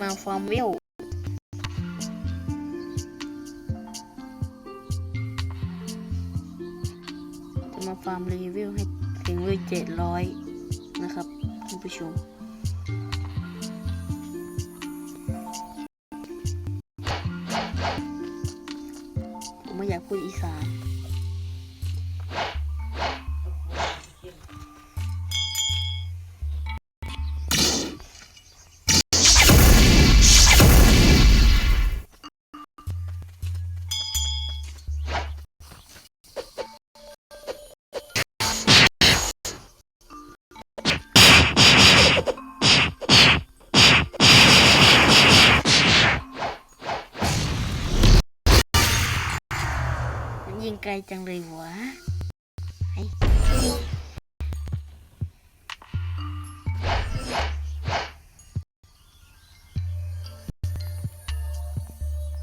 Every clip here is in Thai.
มาฟาร์มวิวจะมาฟาร์มรีวิวให้ถึงเลยเจ็ดร้อยนะครับท่านผู้ชมผมไม่อยากพูดอีสาน ไกลจังเลยวะไอ้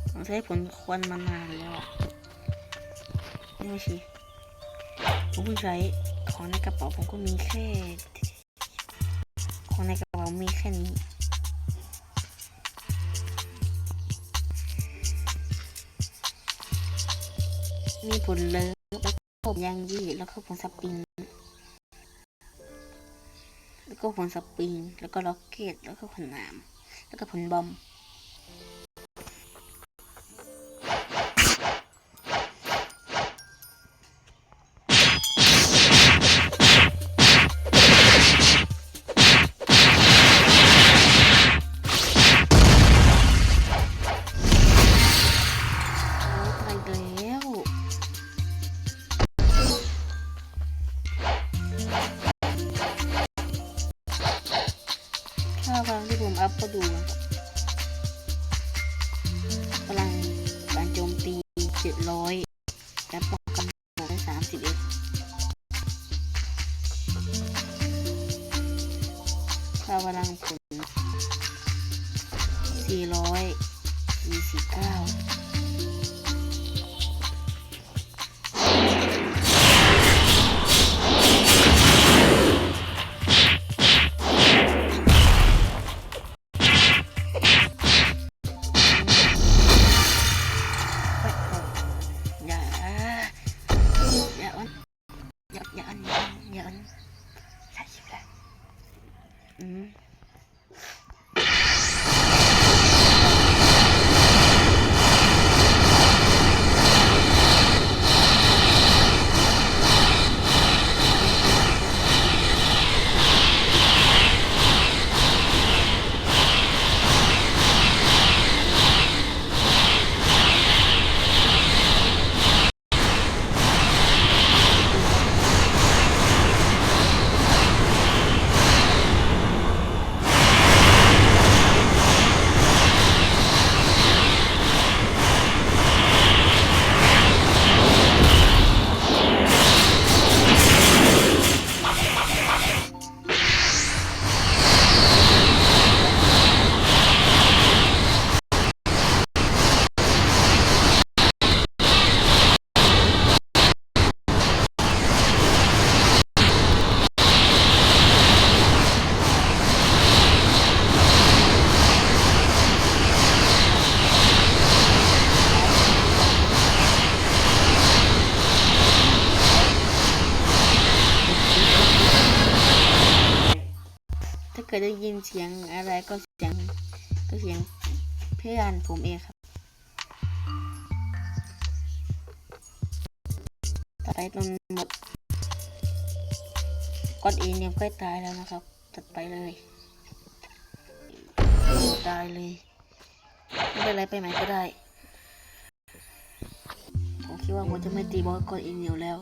ผมใช้ผลควันมานานแล้วอะนี่ไม่ใช่ผมเพิ่งใช้ของในกระเป๋าผมก็มีแค่ ของในกระเป๋ามีแค่นี้ มีผลเลิฟแล้วก็ผมยางยืดแล้วก็ผลสปริง แล้วก็ผลสปริง แล้วก็ล็อกเก็ต แล้วก็ผลน้ำแล้วก็ผลบอม ร้อยแต่ปอกกำลังได้สามสิบเอ็ดค่าพลังผลสี่ร้อยยี่สิบเก้า ถ้าเกิดได้ยินเสียงอะไรก็เสียงก็เสียงเพื่อนผมเองครับ ต่อไปตรงหมดก้อนอ็นยังใกล้ตายแล้วนะครับ ตัดไปเลยตายเลย ไม่เป็นไรไปไหนก็ได้ ผมคิดว่าผมจะไม่ตีบอสก้อนอ็นเหนียวแล้ว